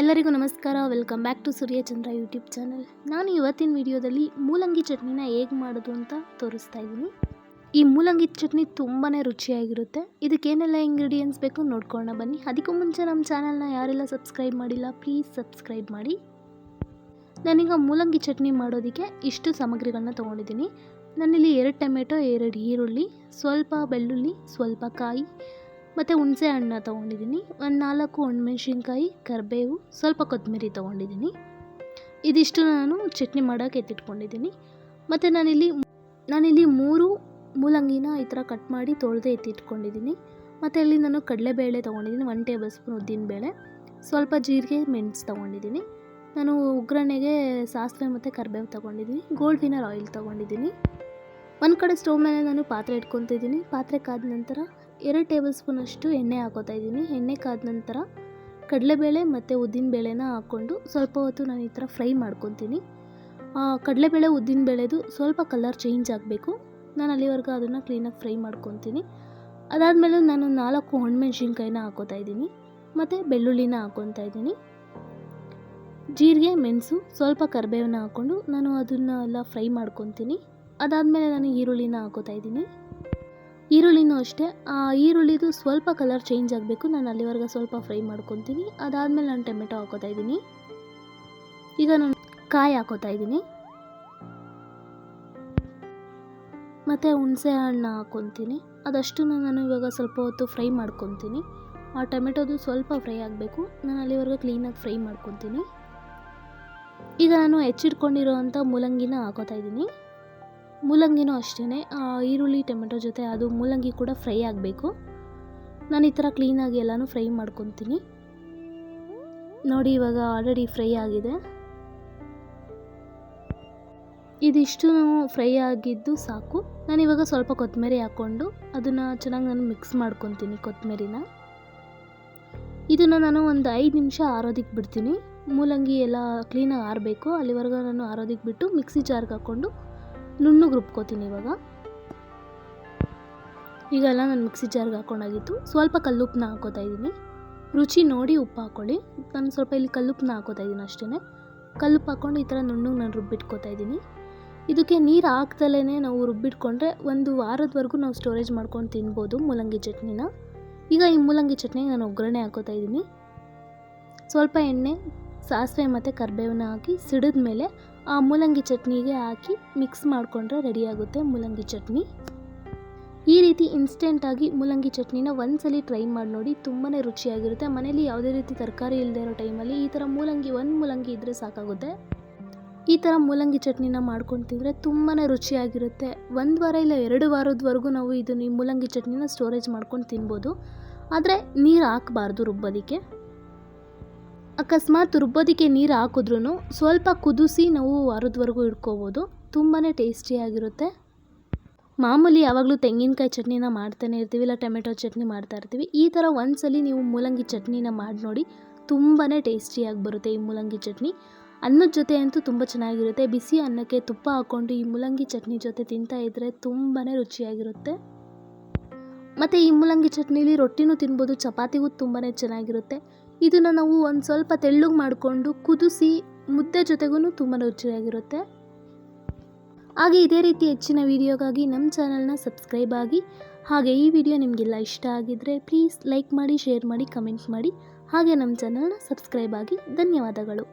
ಎಲ್ಲರಿಗೂ ನಮಸ್ಕಾರ. Welcome back to Suryachandra YouTube channel ನಾನು ಇವತ್ತಿನ ವಿಡಿಯೋದಲ್ಲಿ ಮೂಲಂಗಿ ಚಟ್ನಿನ ಹೇಗೆ ಮಾಡೋದು ಅಂತ ತೋರಿಸ್ತಾ ಇದ್ದೀನಿ. ಈ ಮೂಲಂಗಿ ಚಟ್ನಿ ತುಂಬಾ ರುಚಿಯಾಗಿರುತ್ತೆ. ಇದಕ್ಕೇನೆಲ್ಲ ಇಂಗ್ರೀಡಿಯೆಂಟ್ಸ್ ಬೇಕು ನೋಡ್ಕೊಳ್ಳೋಣ ಬನ್ನಿ. ಅದಕ್ಕೂ ಮುಂಚೆ ನಮ್ಮ ಚಾನಲ್ನ ಯಾರೆಲ್ಲ ಸಬ್ಸ್ಕ್ರೈಬ್ ಮಾಡಿಲ್ಲ ಪ್ಲೀಸ್ ಸಬ್ಸ್ಕ್ರೈಬ್ ಮಾಡಿ. ನಾನೀಗ ಮೂಲಂಗಿ ಚಟ್ನಿ ಮಾಡೋದಕ್ಕೆ ಇಷ್ಟು ಸಾಮಗ್ರಿಗಳನ್ನ ತೊಗೊಂಡಿದ್ದೀನಿ. ನಾನಿಲ್ಲಿ ಎರಡು ಟೊಮೆಟೊ, ಎರಡು ಈರುಳ್ಳಿ, ಸ್ವಲ್ಪ ಬೆಳ್ಳುಳ್ಳಿ, ಸ್ವಲ್ಪ ಕಾಯಿ ಮತ್ತು ಹುಣಸೆ ಹಣ್ಣು ತೊಗೊಂಡಿದ್ದೀನಿ. ಒಂದು ನಾಲ್ಕು ಒಣಮೆಣ್ಸಿನ್ಕಾಯಿ, ಕರಿಬೇವು, ಸ್ವಲ್ಪ ಕೊತ್ತಂಬರಿ ತೊಗೊಂಡಿದ್ದೀನಿ. ಇದಿಷ್ಟು ನಾನು ಚಟ್ನಿ ಮಾಡೋಕ್ಕೆ ಎತ್ತಿಟ್ಕೊಂಡಿದ್ದೀನಿ. ಮತ್ತು ನಾನಿಲ್ಲಿ ನಾನಿಲ್ಲಿ ಮೂರು ಮೂಲಂಗಿನ ಈ ಥರ ಕಟ್ ಮಾಡಿ ತೊಳೆದು ಎತ್ತಿಟ್ಕೊಂಡಿದ್ದೀನಿ. ಮತ್ತು ಅಲ್ಲಿ ನಾನು ಕಡಲೆಬೇಳೆ ತೊಗೊಂಡಿದ್ದೀನಿ ಒನ್ ಟೇಬಲ್ ಸ್ಪೂನ್ ಉದ್ದಿನಬೇಳೆ, ಸ್ವಲ್ಪ ಜೀರಿಗೆ, ಮೆಣಸು ತೊಗೊಂಡಿದ್ದೀನಿ. ನಾನು ಒಗ್ಗರಣೆಗೆ ಸಾಸಿವೆ ಮತ್ತು ಕರಿಬೇವು ತೊಗೊಂಡಿದ್ದೀನಿ ಗೋಲ್ಡ್ ವಿನರ್ ಆಯಿಲ್ ತೊಗೊಂಡಿದ್ದೀನಿ. ಒಂದು ಕಡೆ ಸ್ಟವ್ ಮೇಲೆ ನಾನು ಪಾತ್ರೆ ಇಟ್ಕೊತಿದ್ದೀನಿ. ಪಾತ್ರೆ ಕಾದ ನಂತರ ಎರಡು ಟೇಬಲ್ ಸ್ಪೂನಷ್ಟು ಎಣ್ಣೆ ಹಾಕೋತಾ ಇದ್ದೀನಿ. ಎಣ್ಣೆ ಕಾದ ನಂತರ ಕಡಲೆಬೇಳೆ ಮತ್ತು ಉದ್ದಿನಬೇಳೆನ ಹಾಕ್ಕೊಂಡು ಸ್ವಲ್ಪ ಹೊತ್ತು ನಾನು ಈ ಥರ ಫ್ರೈ ಮಾಡ್ಕೊತೀನಿ. ಕಡಲೆಬೇಳೆ ಉದ್ದಿನಬೇಳೆದು ಸ್ವಲ್ಪ ಕಲರ್ ಚೇಂಜ್ ಆಗಬೇಕು. ನಾನು ಅಲ್ಲಿವರೆಗೂ ಅದನ್ನು ಕ್ಲೀನಾಗಿ ಫ್ರೈ ಮಾಡ್ಕೊತೀನಿ. ಅದಾದಮೇಲೆ ನಾನು ನಾಲ್ಕು ಹಣ್ಮೆಣ್ಸಿನ್ಕಾಯಿನ ಹಾಕೋತಾ ಇದ್ದೀನಿ. ಮತ್ತು ಬೆಳ್ಳುಳ್ಳಿನ ಹಾಕ್ಕೊತಾ ಇದ್ದೀನಿ. ಜೀರಿಗೆ, ಮೆಣಸು, ಸ್ವಲ್ಪ ಕರಿಬೇವನ್ನ ಹಾಕ್ಕೊಂಡು ನಾನು ಅದನ್ನು ಎಲ್ಲ ಫ್ರೈ ಮಾಡ್ಕೊತೀನಿ. ಅದಾದಮೇಲೆ ನಾನು ಈರುಳ್ಳಿನ ಹಾಕೋತಾ ಇದ್ದೀನಿ. ಈರುಳ್ಳಿನೂ ಅಷ್ಟೇ. ಈರುಳ್ಳಿದು ಸ್ವಲ್ಪ ಕಲರ್ ಚೇಂಜ್ ಆಗಬೇಕು. ನಾನು ಅಲ್ಲಿವರೆಗೆ ಸ್ವಲ್ಪ ಫ್ರೈ ಮಾಡ್ಕೊತೀನಿ. ಅದಾದಮೇಲೆ ನಾನು ಟೊಮೆಟೊ ಹಾಕೋತಾ ಇದ್ದೀನಿ. ಈಗ ನಾನು ಕಾಯಿ ಹಾಕೋತಾ ಇದ್ದೀನಿ. ಮತ್ತು ಹುಣಸೆ ಹಣ್ಣು ಹಾಕ್ಕೊತೀನಿ ಅದಷ್ಟು ನಾನು ಇವಾಗ ಸ್ವಲ್ಪ ಹೊತ್ತು ಫ್ರೈ ಮಾಡ್ಕೊತೀನಿ. ಆ ಟೊಮೆಟೊದು ಸ್ವಲ್ಪ ಫ್ರೈ ಆಗಬೇಕು. ನಾನು ಅಲ್ಲಿವರೆಗೆ ಕ್ಲೀನಾಗಿ ಫ್ರೈ ಮಾಡ್ಕೊತೀನಿ. ಈಗ ನಾನು ಹೆಚ್ಚಿಟ್ಕೊಂಡಿರೋ ಅಂಥ ಮೂಲಂಗಿನ ಹಾಕೋತಾ ಇದ್ದೀನಿ. ಮೂಲಂಗಿನೂ ಅಷ್ಟೇ ಈರುಳ್ಳಿ, ಟೊಮೆಟೊ ಜೊತೆ ಅದು ಮೂಲಂಗಿ ಕೂಡ ಫ್ರೈ ಆಗಬೇಕು. ನಾನು ಈ ಥರ ಕ್ಲೀನಾಗಿ ಎಲ್ಲನೂ ಫ್ರೈ ಮಾಡ್ಕೊತೀನಿ. ನೋಡಿ, ಇವಾಗ ಆಲ್ರೆಡಿ ಫ್ರೈ ಆಗಿದೆ. ಇದಿಷ್ಟು ಫ್ರೈ ಆಗಿದ್ದು ಸಾಕು. ನಾನು ಇವಾಗ ಸ್ವಲ್ಪ ಕೊತ್ತಂಬರಿ ಹಾಕ್ಕೊಂಡು ಅದನ್ನು ಚೆನ್ನಾಗಿ ನಾನು ಮಿಕ್ಸ್ ಮಾಡ್ಕೊತೀನಿ ಕೊತ್ತಂಬರಿನ ಇದನ್ನು ನಾನು ಒಂದು ಐದು ನಿಮಿಷ ಆರೋದಿಕ್ಕೆ ಬಿಡ್ತೀನಿ. ಮೂಲಂಗಿ ಎಲ್ಲ ಕ್ಲೀನಾಗಿ ಆರಬೇಕು. ಅಲ್ಲಿವರೆಗೂ ನಾನು ಆರೋದಿಕ್ಕೆ ಬಿಟ್ಟು ಮಿಕ್ಸಿ ಜಾರ್ಗೆ ಹಾಕ್ಕೊಂಡು ನುಣ್ಣಗೆ ರುಬ್ಕೋತೀನಿ ಇವಾಗ. ಈಗೆಲ್ಲ ನಾನು ಮಿಕ್ಸಿ ಜಾರ್ಗೆ ಹಾಕೊಂಡಾಗಿತ್ತು. ಸ್ವಲ್ಪ ಕಲ್ಲುಪ್ಪನ್ನ ಹಾಕೋತಾ ಇದ್ದೀನಿ. ರುಚಿ ನೋಡಿ ಉಪ್ಪು ಹಾಕ್ಕೊಳ್ಳಿ ನಾನು ಸ್ವಲ್ಪ ಇಲ್ಲಿ ಕಲ್ಲುಪ್ಪನ್ನ ಹಾಕೋತಾ ಇದ್ದೀನಿ ಅಷ್ಟೇ ಕಲ್ಲುಪ್ಪು ಹಾಕ್ಕೊಂಡು ಈ ಥರ ನುಣ್ಣಗೆ ನಾನು ರುಬ್ಬಿಟ್ಕೋತಾ ಇದ್ದೀನಿ. ಇದಕ್ಕೆ ನೀರು ಹಾಕ್ದಲೇ ನಾವು ರುಬ್ಬಿಟ್ಕೊಂಡ್ರೆ ಒಂದು ವಾರದವರೆಗೂ ನಾವು ಸ್ಟೋರೇಜ್ ಮಾಡ್ಕೊಂಡು ತಿನ್ಬೋದು ಮೂಲಂಗಿ ಚಟ್ನಿನ. ಈಗ ಈ ಮೂಲಂಗಿ ಚಟ್ನಿಗೆ ನಾನು ಒಗ್ಗರಣೆ ಹಾಕೋತಾ ಇದ್ದೀನಿ. ಸ್ವಲ್ಪ ಎಣ್ಣೆ, ಸಾಸಿವೆ ಮತ್ತು ಕರಿಬೇವನ್ನ ಹಾಕಿ ಸಿಡಿದ ಮೇಲೆ ಮೂಲಂಗಿ ಚಟ್ನಿಗೆ ಹಾಕಿ ಮಿಕ್ಸ್ ಮಾಡಿಕೊಂಡ್ರೆ ರೆಡಿಯಾಗುತ್ತೆ ಮೂಲಂಗಿ ಚಟ್ನಿ. ಈ ರೀತಿ ಇನ್ಸ್ಟೆಂಟಾಗಿ ಮೂಲಂಗಿ ಚಟ್ನಿನ ಒಂದ್ಸಲಿ ಟ್ರೈ ಮಾಡಿ ನೋಡಿ ತುಂಬಾ ರುಚಿಯಾಗಿರುತ್ತೆ. ಮನೇಲಿ ಯಾವುದೇ ರೀತಿ ತರಕಾರಿ ಇಲ್ಲದೆ ಇರೋ ಟೈಮಲ್ಲಿ ಈ ಥರ ಮೂಲಂಗಿ, ಒಂದು ಮೂಲಂಗಿ ಇದ್ದರೆ ಸಾಕಾಗುತ್ತೆ. ಈ ಥರ ಮೂಲಂಗಿ ಚಟ್ನಿನ ಮಾಡ್ಕೊಂಡು ತಿಂದರೆ ತುಂಬಾ ರುಚಿಯಾಗಿರುತ್ತೆ. ಒಂದು ವಾರ ಇಲ್ಲ ಎರಡು ವಾರದವರೆಗೂ ನಾವು ಇದನ್ನು ಈ ಮೂಲಂಗಿ ಚಟ್ನಿನ ಸ್ಟೋರೇಜ್ ಮಾಡ್ಕೊಂಡು ತಿನ್ಬೋದು. ಆದರೆ ನೀರು ಹಾಕಬಾರ್ದು ರುಬ್ಬೋದಕ್ಕೆ. ಅಕಸ್ಮಾತ್ ರುಬ್ಬೋದಕ್ಕೆ ನೀರು ಹಾಕಿದ್ರೂ ಸ್ವಲ್ಪ ಕುದಿಸಿ ನಾವು ವಾರದವರೆಗೂ ಇಟ್ಕೋಬೋದು ತುಂಬಾ ಟೇಸ್ಟಿಯಾಗಿರುತ್ತೆ ಮಾಮೂಲಿ ಯಾವಾಗಲೂ ತೆಂಗಿನಕಾಯಿ ಚಟ್ನಿನ ಮಾಡ್ತಾನೆ ಇರ್ತೀವಿ, ಇಲ್ಲ ಟೊಮೆಟೊ ಚಟ್ನಿ ಮಾಡ್ತಾ ಇರ್ತೀವಿ. ಈ ಥರ ಒಂದ್ಸಲಿ ನೀವು ಮೂಲಂಗಿ ಚಟ್ನಿನ ಮಾಡಿ ನೋಡಿ ತುಂಬಾ ಟೇಸ್ಟಿಯಾಗಿ ಬರುತ್ತೆ ಈ ಮೂಲಂಗಿ ಚಟ್ನಿ. ಅನ್ನದ ಜೊತೆ ಅಂತೂ ತುಂಬ ಚೆನ್ನಾಗಿರುತ್ತೆ. ಬಿಸಿ ಅನ್ನಕ್ಕೆ ತುಪ್ಪ ಹಾಕ್ಕೊಂಡು ಈ ಮೂಲಂಗಿ ಚಟ್ನಿ ಜೊತೆ ತಿಂತಾ ಇದ್ದರೆ ತುಂಬಾ ರುಚಿಯಾಗಿರುತ್ತೆ. ಮತ್ತು ಈ ಮೂಲಂಗಿ ಚಟ್ನಿಲಿ ರೊಟ್ಟಿನೂ ತಿನ್ಬೋದು, ಚಪಾತಿಗೂ ತುಂಬಾ ಚೆನ್ನಾಗಿರುತ್ತೆ. ಇದನ್ನು ನಾವು ಒಂದು ಸ್ವಲ್ಪ ತೆಳ್ಳಗೆ ಮಾಡಿಕೊಂಡು ಕುದಿಸಿ ಮುದ್ದೆ ಜೊತೆಗೂ ತುಂಬ ರುಚಿಯಾಗಿರುತ್ತೆ. ಹಾಗೆ ಇದೇ ರೀತಿ ಹೆಚ್ಚಿನ ವಿಡಿಯೋಗಾಗಿ ನಮ್ಮ ಚಾನಲ್ನ ಸಬ್ಸ್ಕ್ರೈಬ್ ಆಗಿ, ಹಾಗೆ ಈ ವಿಡಿಯೋ ನಿಮಗೆಲ್ಲ ಇಷ್ಟ ಆಗಿದ್ದರೆ ಪ್ಲೀಸ್ ಲೈಕ್ ಮಾಡಿ, ಶೇರ್ ಮಾಡಿ, ಕಮೆಂಟ್ ಮಾಡಿ. ಹಾಗೆ ನಮ್ಮ ಚಾನಲ್ನ ಸಬ್ಸ್ಕ್ರೈಬ್ ಆಗಿ ಧನ್ಯವಾದಗಳು.